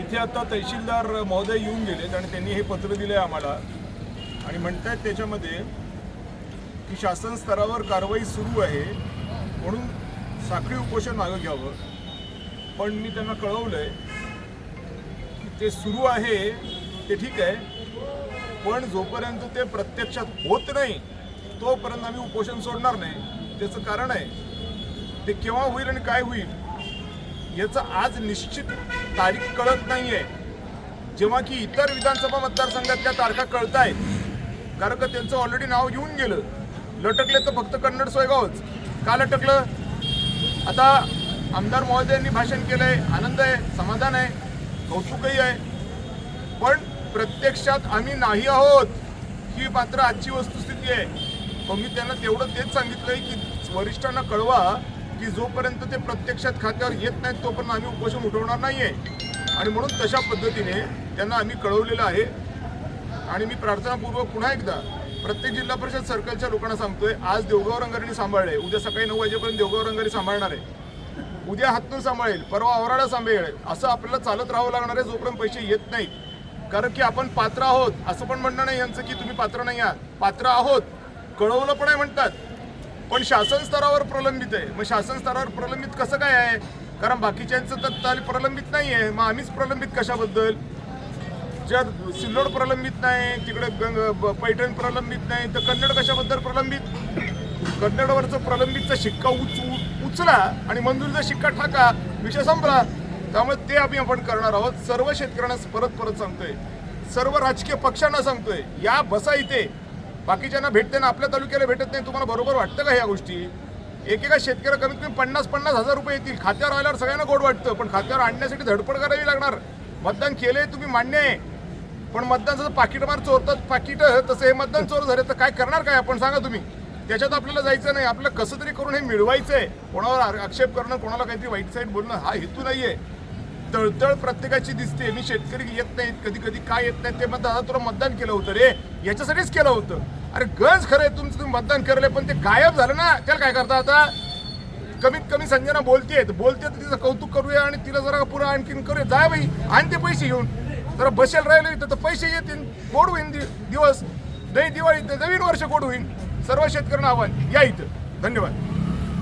इथे आता तहसीलदार महोदय येऊन गेलेत आणि त्यांनी हे पत्र दिले आम्हाला. आणि म्हणतायत त्याच्यामध्ये की शासन स्तरावर कारवाई सुरू आहे म्हणून साखळी उपोषण मागं घ्यावं. पण मी त्यांना कळवलंय की ते सुरू आहे ते ठीक आहे पण जोपर्यंत ते प्रत्यक्षात होत नाही तोपर्यंत आम्ही उपोषण सोडणार नाही. त्याचं कारण आहे ते केव्हा होईल आणि काय होईल याचं आज निश्चित तारीख कळत नाही आहे जेव्हा की इतर विधानसभा मतदारसंघातल्या तारखा कळत आहेत कारण का त्यांचं ऑलरेडी नाव येऊन गेलं. लटकले तर फक्त कन्नड सोयगावच. का लटकलं? आता आमदार महोदयांनी भाषण केलं आहे आनंद आहे समाधान आहे कौतुकही आहे. पण प्रत्यक्षात आम्ही नाही आहोत. ही मात्र आजची वस्तुस्थिती आहे. मग मी त्यांना तेवढं तेच सांगितलं आहे की वरिष्ठांना कळवा. की जोपर्यंत ते प्रत्यक्षात खात्यावर येत नाहीत तोपर्यंत आम्ही उपोषण उठवणार नाही आहे आणि म्हणून तशा पद्धतीने त्यांना आम्ही कळवलेलं आहे. आणि मी प्रार्थनापूर्वक पुन्हा एकदा प्रत्येक जिल्हा परिषद सर्कलच्या लोकांना सांगतोय आज देवगाव रंगारी सांभाळले. उद्या सकाळी नऊ वाजेपर्यंत देवगाव रंगारी सांभाळणार आहे. उद्या हातून सांभाळेल परवा औराडा सांभाळेल. असं आपल्याला चालत राहावं लागणार आहे जोपर्यंत पैसे येत नाहीत. कारण की आपण पात्र आहोत असं पण म्हणणं नाही यांचं की तुम्ही पात्र नाही आहात. पात्र आहोत. कळवलं पण आहे म्हणतात. पण शासन स्तरावर प्रलंबित आहे. मग शासन स्तरावर प्रलंबित कसं काय आहे? कारण बाकीच्यांचं तर ताल प्रलंबित नाही आहे. मग आम्हीच प्रलंबित कशाबद्दल? जर सिल्लोड प्रलंबित नाही तिकडे गंग ब- पैठण प्रलंबित नाही तर कन्नड कशाबद्दल प्रलंबित? कन्नडवरचं प्रलंबितचा शिक्का उच उ- उचला आणि मंजूरचा शिक्का टाका विषय संपला. त्यामुळे ते आम्ही आपण करणार आहोत. सर्व शेतकऱ्यांना परत परत सांगतोय. सर्व राजकीय पक्षांना सांगतोय. या बसा इथे. बाकीच्यांना भेटते ना आपल्या तालुक्याला भेटत नाही. तुम्हाला बरोबर वाटतं का ह्या गोष्टी? एकेका शेतकऱ्या कमीत कमी पन्नास पन्नास हजार रुपये येतील. खात्यावर आल्यावर सगळ्यांना गोड वाटतं पण खात्यावर आणण्यासाठी धडपड करावी लागणार. मतदान केलंय तुम्ही मान्य आहे. पण मतदानाचं पाकिट मार चोरतात पाकिट तसं हे मतदान चोर झाले तर काय करणार काय? आपण सांगा तुम्ही. त्याच्यात आपल्याला जायचं नाही. आपलं कसं तरी करून हे मिळवायचं आहे कोणावर आक्षेप करणं कोणाला काहीतरी वाईट साईड बोलणं हा हेतू नाही आहे तळतळ प्रत्येकाची दिसते. मी शेतकरी येत नाहीत कधी कधी काय येत नाही ते मग दादा तुला मतदान केलं होतं रे. याच्यासाठीच केलं होतं. अरे गंज खरं आहे तुमचं तुम्ही मतदान करले पण ते गायब झालं ना. त्याला काय करता आता? कमीत कमी संजना बोलते बोलते तर तिचं कौतुक करूया आणि तिला जरा पुरा आणखीन करूया. जाय बाई आणि ते पैसे घेऊन. जरा बसेल राहिले इथं तर पैसे येतील. गोड होईन दिवस. दही दिवाळी नवीन वर्ष गोड होईल सर्व शेतकऱ्यांना आव्हान. या इथं. धन्यवाद.